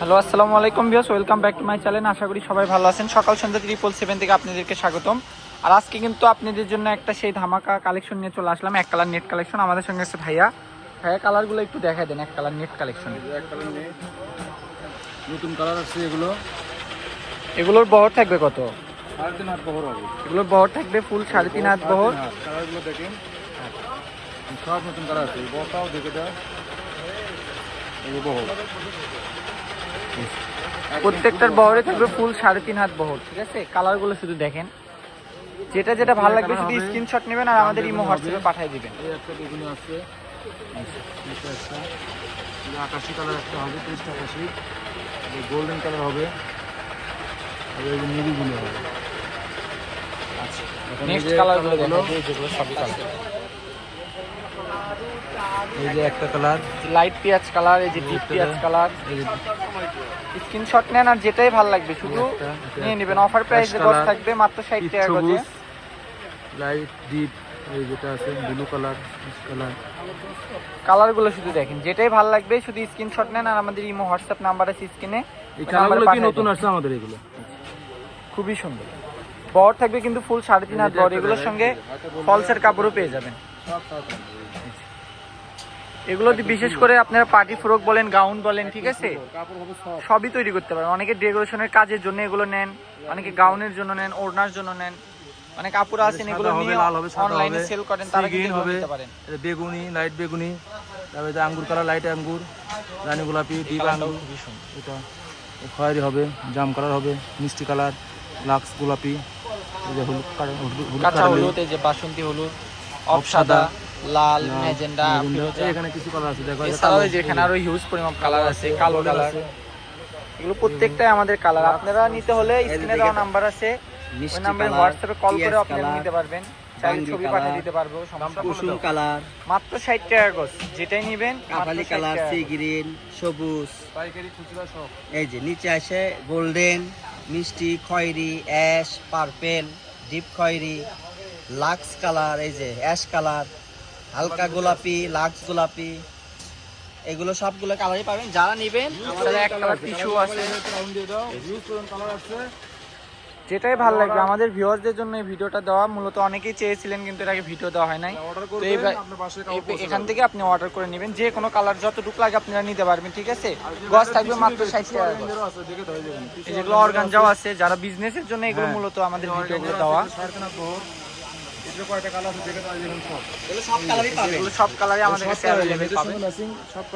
Hello আসসালামু আলাইকুম views welcome back to my channel. আশা করি সবাই ভালো আছেন। সকাল সন্ধ্যা ত্রিপল সেভেন থেকে আপনাদেরকে স্বাগতম। আর আজকে কিন্তু আপনাদের জন্য একটা সেই ধামাকা কালেকশন নিয়ে চলে আসলাম। এক কালার নেট কালেকশন আমাদের সঙ্গে আছে ভাইয়া। ভাইয়া কালারগুলো একটু দেখাই দেন এক কালার নেট কালেকশন নতুন কালার আছে এগুলো। এগুলোর বহর থাকবে কত? সাড়ে তিন হাত বহর হবে। এগুলোর বহর থাকবে ফুল সাড়ে তিন হাত বহর। কালারগুলো দেখেন। সব নতুন কালার আছে। বহরটাও দেখে দেয় বহর। প্রত্যেকটার বহরে থাকবে ফুল সাড়ে তিন হাত বহর। ঠিক আছে? কালারগুলো শুধু দেখেন। যেটা যেটা ভালো লাগবে শুধু স্ক্রিনশট নেবেন আর আমাদের ইমো হোয়াটসঅ্যাপে পাঠিয়ে দিবেন। আকাশি কালার একটা হবে ত্রিশটা আকাশি। গোল্ডেন কালার হবে আর এই হবে। আচ্ছা নেক্সট কালারগুলো যেগুলো সবই কালার এই যে একটা কালার। লাইট পেঁয়াজ কালার এই যে ডিপ পেঁয়াজ কালার এই যে স্ক্রিনশট নেন আর যেটাই ভালো লাগবে শুধু নিয়ে নেবেন। অফার প্রাইসে গজ থাকবে মাত্র ষাট টাকা গজে লাইট ডিপ এই যেটা আছে ব্লু কালার কালার কালারগুলো শুধু দেখেন যেটাই ভালো লাগবে শুধু স্ক্রিনশট নেন আর আমাদের ইমো হোয়াটসঅ্যাপ নাম্বার আছে স্ক্রিনে এই কালারগুলো কি নতুন আসছে আমাদের এগুলো? খুবই সুন্দর। বর থাকবে কিন্তু ফুল সাড়ে তিন হাত বর এগুলোর সঙ্গে ফলসের কাপড়ও পেয়ে যাবেন। এগুলো বিশেষ করে আপনারা পার্টি ফ্রক বলেন গাউন বলেন ঠিক আছে? কাপড় সবই তৈরি করতে পারেন। অনেকে ডেকোরেশনের কাজের জন্য এগুলো নেন অনেকে গাউনের জন্য নেন ওড়নার জন্য নেন। অনেক আপুরা আছেন এগুলো নিয়ে অনলাইনে সেল করেন তারা কিন্তু হবে। বেগুনি লাইট বেগুনি তারপরে যে আঙ্গুর কালার লাইট আঙ্গুর রানী গোলাপি ডিপ আঙ্গুর এটা খয়েরি হবে জাম কালার হবে মিষ্টি কালার লাক্স গোলাপি হলুদ কালার হলুদ হলুদ যে বাসন্তী হলুদ অফ অফ সাদা সাদা, লাল ম্যাজেন্ডা এখানে কিছু কালার আছে দেখো এছাড়াও কালো, এই যে এখানে এই আরও হিউজ পরিমাণ কালার আছে কালো কালার এগুলো প্রত্যেকটাই আমাদের কালার আপনারা নিতে হলে স্ক্রিনে দেওয়া নাম্বার আছে। ওই নাম্বারে হোয়াটসঅ্যাপে কল করে আপনারা নিতে পারবেন। চাইলে ছবি পাঠিয়ে দিতে পারব কুসুম কালার মাত্র ষাট টাকা গজ যেটাই নিবেন কাপালি কালার সি গ্রিন সবুজ। পাইকারি খুচরা সব এই যে নিচে আসে গোল্ডেন মিষ্টি খয়েরি অ্যাশ পার্পেল ডিপ খয়েরি লাক্স কালার এই যে অ্যাশ কালার হালকা গোলাপি লাক্স গোলাপি এগুলো সবগুলো কালারই পাবেন। যারা নেবেন তাহলে এক কালার টিস্যু আছে। যেটাই ভালো লাগবে আমাদের ভিউয়ারদের জন্য এই ভিডিওটা দেওয়া। মূলত অনেকেই চেয়েছিলেন কিন্তু এর আগে ভিডিও দেওয়া হয় নাই। এখান থেকে আপনি অর্ডার করে নেবেন। যে কোনো কালার যতটুকু লাগে আপনারা নিতে পারবেন ঠিক আছে? গজ থাকবে মাত্র ষাট টাকা যেগুলো অর্গানজাও আছে যারা বিজনেসের জন্য এগুলো হ্যাঁ। মূলত আমাদের ভিডিওগুলো দেওয়া। সব। কালারই পাবেন। এগুলো সব কালারই আমাদের কাছে অ্যাভেলেবেল পাবেন।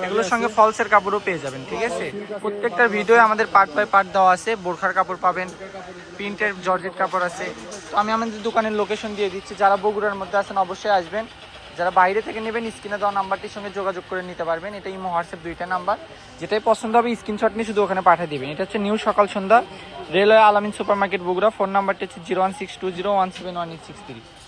এগুলোর সঙ্গে ফলসের কাপড়ও পেয়ে যাবেন ঠিক আছে? প্রত্যেকটা ভিডিও আমাদের পার্ট বাই পার্ট দেওয়া আছে। বোরখার কাপড় পাবেন প্রিন্টের জর্জেট কাপড় আছে। তো আমি আমাদের দোকানের লোকেশন দিয়ে দিচ্ছি। যারা বগুড়ার মধ্যে আছেন অবশ্যই আসবেন। যারা বাইরে থেকে নেবেন স্ক্রিনে দেওয়া নাম্বারটির সঙ্গে যোগাযোগ করে নিতে পারবেন। এটা ইমো হোয়াটসঅ্যাপ দুইটা নাম্বার। যেটাই পছন্দ হবে স্ক্রিনশট নিয়ে শুধু ওখানে পাঠিয়ে দিবেন। এটা হচ্ছে new Sakal Sandhya railway Alamin super market Bogura. Phone নাম্বারটি হচ্ছে zero one six two zero one seven one eight six three.